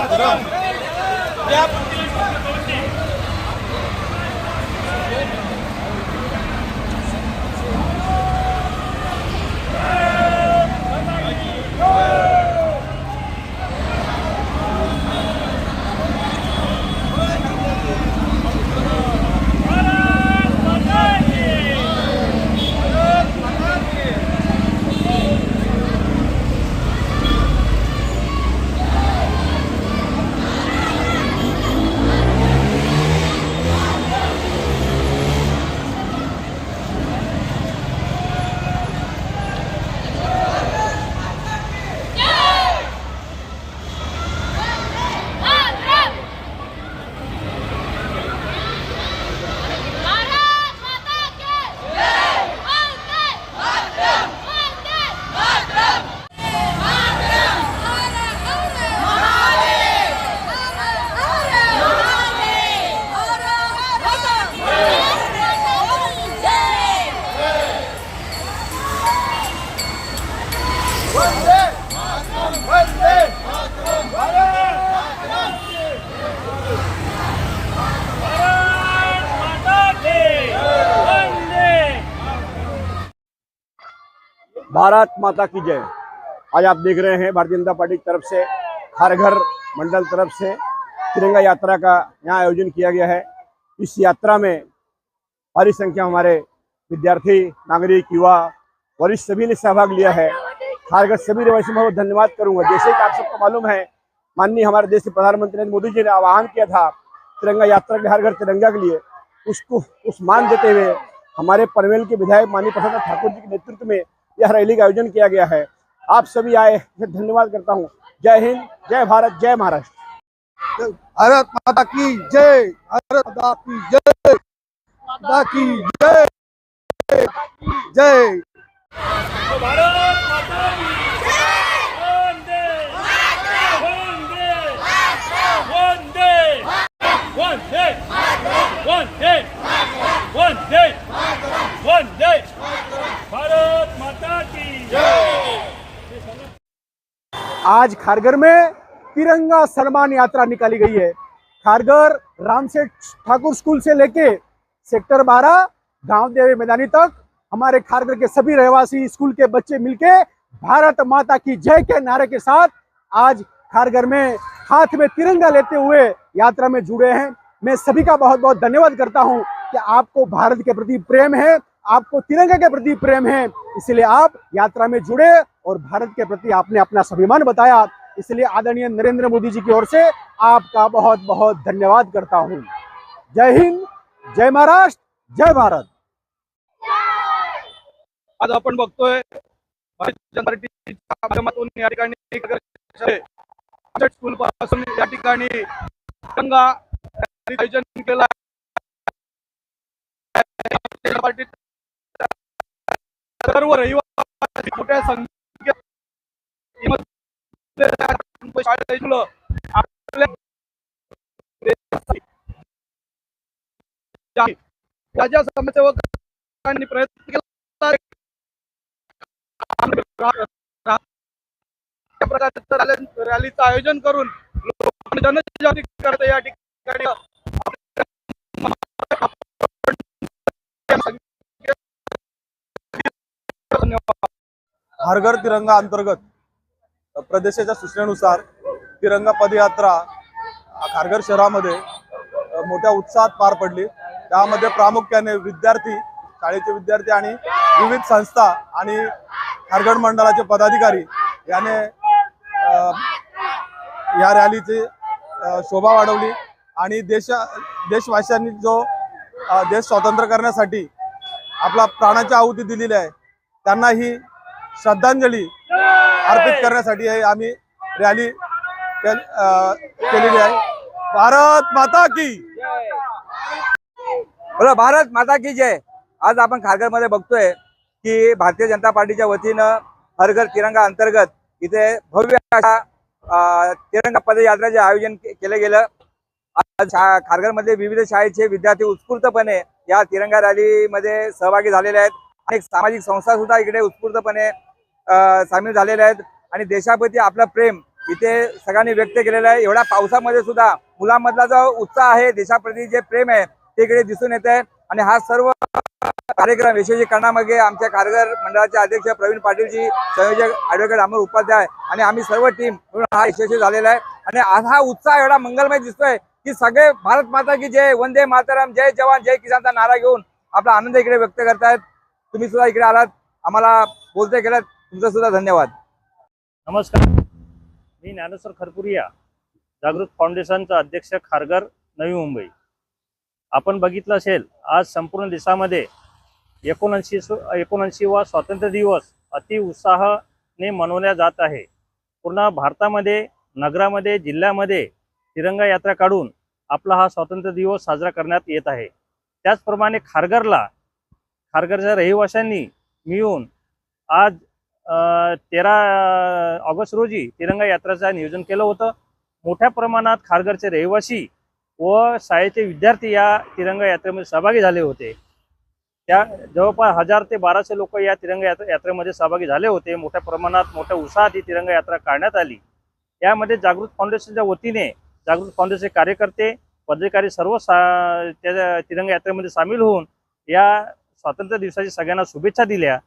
वंदे भारत माता की जय। आज आप देख रहे हैं, भारतीय जनता पार्टी की तरफ़ से, हर घर मंडल तरफ़ से तिरंगा यात्रा का यहाँ आयोजन किया गया है। इस यात्रा में भारी संख्या हमारे विद्यार्थी, नागरिक, युवा, वरिष्ठ सभी ने सहभाग लिया है। खासकर सभी निवासी मैं बहुत धन्यवाद करूँगा। जैसे कि आप सबको मालूम है, माननीय हमारे देश के प्रधानमंत्री नरेंद्र मोदी जी ने आह्वान किया था तिरंगा यात्रा के हर घर तिरंगा के लिए। उसको, उस मान देते हुए हमारे पनवेल के विधायक माननीय प्रसाद ठाकुर जी के नेतृत्व में यह रैली का आयोजन किया गया है। आप सभी आए इसलिए धन्यवाद करता हूँ। जय हिंद जय भारत जय महाराष्ट्र। भारत माता की जय भारत माता की जय माता की जय जय। भारत माता की वंदे वंदे वंदे वंदे वंदे वंदे भारत माता की जय। आज खारगर में तिरंगा सम्मान यात्रा निकाली गई है। खारगर रामसेठ ठाकुर स्कूल से लेके सेक्टर 12 गाँव देवी मैदानी तक हमारे खारगर के सभी रहवासी, स्कूल के बच्चे मिलके भारत माता की जय के नारे के साथ आज खारगर में हाथ में तिरंगा लेते हुए यात्रा में जुड़े हैं। मैं सभी का बहुत बहुत धन्यवाद करता हूँ कि आपको भारत के प्रति प्रेम है आपको तिरंगा के प्रति प्रेम है, इसलिए आप यात्रा में जुड़े और भारत के प्रति आपने अपना स्वाभिमान बताया। इसलिए आदरणीय नरेंद्र मोदी जी की ओर से आपका बहुत बहुत धन्यवाद करता हूँ। जय हिंद, जय महाराष्ट्र, जय भारत। आज या ठिकाणी स्कूल आयोजन पार्टी सर्व रविवारी मोठ्या संख्येत समाजसेवकांनी प्रयत्न केला. प्रकारचं रॅलीचं आयोजन करून जनजागृती करत या ठिकाणी हर तिरंगा अंतर्गत प्रदेशाच्या सूचनेनुसार तिरंगा पदयात्रा खारघर शहरामध्ये मोठ्या उत्साहात पार पडली. त्यामध्ये प्रामुख्याने विद्यार्थी शाळेचे विद्यार्थी आणि विविध संस्था आणि खारघर मंडळाचे पदाधिकारी याने या रॅलीची शोभा वाढवली आणि देशा देशवासियांनी जो देश स्वतंत्र करण्यासाठी आपला प्राणाची आहुती दिलेली आहे त्यांना ही श्रद्धांजली अर्पित करण्यासाठी आम्ही रॅली केलेली आहे. भारत माता की बोला भारत माता की जय. आज आपण खारघरमध्ये बघतोय की भारतीय जनता पार्टीच्या वतीनं हर घर तिरंगा अंतर्गत इथे भव्य अशा तिरंगा पदयात्राचे आयोजन केलं गेलं. आज विविध शाळेचे विद्यार्थी उत्स्फूर्तपणे या तिरंगा रॅलीमध्ये सहभागी झालेले आहेत. अनेक सामाजिक संस्था सुद्धा इकडे उत्स्फूर्तपणे सामील झालेल्या आहेत. आणि देशाप्रती आपलं प्रेम इथे सगळ्यांनी व्यक्त केलेलं आहे. एवढ्या पावसामध्ये सुद्धा मुलांमधला जो उत्साह आहे देशाप्रती जे प्रेम आहे ते इकडे दिसून येत आहे आणि हा सर्व कार्यक्रम यशस्वी करण्यामागे आमच्या कार्यकर मंडळाचे अध्यक्ष प्रवीण पाटीलजी संयोजक ॲडव्होकेट अमर उपाध्याय आणि आम्ही सर्व टीम म्हणून हा यशस्वी झालेला आहे. आणि आज हा उत्साह एवढा मंगलमय दिसतोय की सगळे भारत माता की जय वंदे मातरम जय जवान जय किसानचा नारा घेऊन आपला आनंद इकडे व्यक्त करतायत. तुम्ही सुद्धा इकडे आलात. आम्हाला बोलते गेलात तुमचा सुद्धा धन्यवाद. नमस्कार. मी ज्ञानेश्वर खरपुरिया जागृत फाउंडेशनचा अध्यक्ष खारगर नवी मुंबई. आपण बघितलं असेल आज संपूर्ण देशामध्ये एकोणऐंशी एकोणऐंशी वा स्वातंत्र्य दिवस अति उत्साहाने मनवल्या जात आहे. पूर्ण भारतामध्ये नगरामध्ये जिल्ह्यामध्ये तिरंगा यात्रा काढून आपला हा स्वातंत्र्य दिवस साजरा करण्यात येत आहे. त्याचप्रमाणे खारगरला खारघरच्या रहिवाशांनी मिळून आज तेरा ऑगस्ट रोजी तिरंगा यात्रेचं नियोजन केलं होतं. मोठ्या प्रमाणात खारघरचे रहिवासी व शाळेचे विद्यार्थी या तिरंगा यात्रेमध्ये सहभागी झाले होते. त्या जवळपास हजार ते बाराशे लोक या तिरंगा यात्रे यात्रेमध्ये सहभागी झाले होते. मोठ्या प्रमाणात मोठ्या उत्साहात ही तिरंगा यात्रा काढण्यात आली. यामध्ये जागृत फाउंडेशनच्या वतीने जागृत फाउंडेशनचे कार्यकर्ते पदाधिकारी सर्व सा त्या तिरंगा यात्रेमध्ये सामील होऊन या स्वातंत्र्य दिवसाची सगळ्यांना शुभेच्छा दिल्या.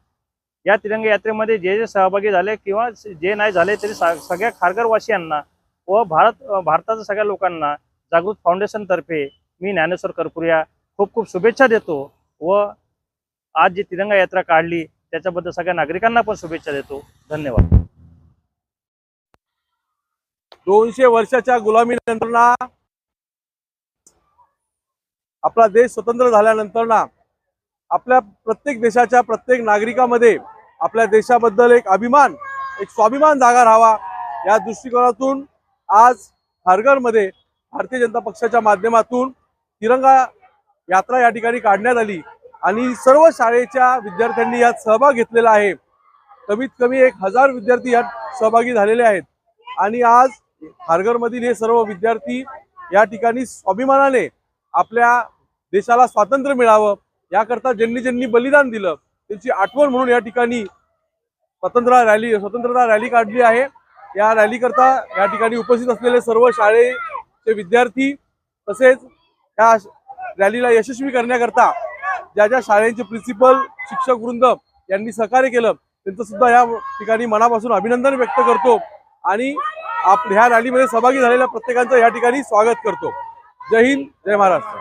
या तिरंगा यात्रेमध्ये जे जे सहभागी झाले किंवा जे नाही झाले तरी सगळ्या खारघरवासियांना व भारत भारताच्या सगळ्या लोकांना जागृत फाउंडेशनतर्फे मी ज्ञानेश्वर करपुरिया खूप खूप शुभेच्छा देतो व आज जी तिरंगा यात्रा काढली त्याच्याबद्दल सगळ्या नागरिकांना पण शुभेच्छा देतो. धन्यवाद. दोनशे वर्षाच्या गुलामीनंतर ना आपला देश स्वतंत्र झाल्यानंतर ना आपल्या प्रत्येक देशाच्या प्रत्येक नागरिकामध्ये आपल्या देशाबद्दल एक अभिमान एक स्वाभिमान जागा राहावा. या दृष्टिकोनातून आज खारघरमध्ये भारतीय जनता पक्षाच्या माध्यमातून तिरंगा यात्रा या ठिकाणी काढण्यात आली आणि सर्व शाळेच्या विद्यार्थ्यांनी यात सहभाग घेतलेला आहे. कमीत कमी एक हजार विद्यार्थी यात सहभागी झालेले आहेत. आणि आज खारघरमधील हे सर्व विद्यार्थी या ठिकाणी स्वाभिमानाने आपल्या देशाला स्वातंत्र्य मिळावं याकरता ज्यांनी ज्यांनी बलिदान दिलं त्यांची आठवण म्हणून या ठिकाणी स्वतंत्र रॅली स्वतंत्रता रॅली काढली आहे. या रॅली करता या ठिकाणी उपस्थित असलेले सर्व शाळेचे विद्यार्थी तसेच या रॅलीला यशस्वी करण्याकरता ज्या ज्या शाळेचे प्रिन्सिपल शिक्षक वृंद यांनी सहकार्य केलं त्यांचं सुद्धा या ठिकाणी मनापासून अभिनंदन व्यक्त करतो आणि आप ह्या रॅलीमध्ये सहभागी झालेल्या प्रत्येकांचं या ठिकाणी स्वागत करतो. जय हिंद जय महाराष्ट्र.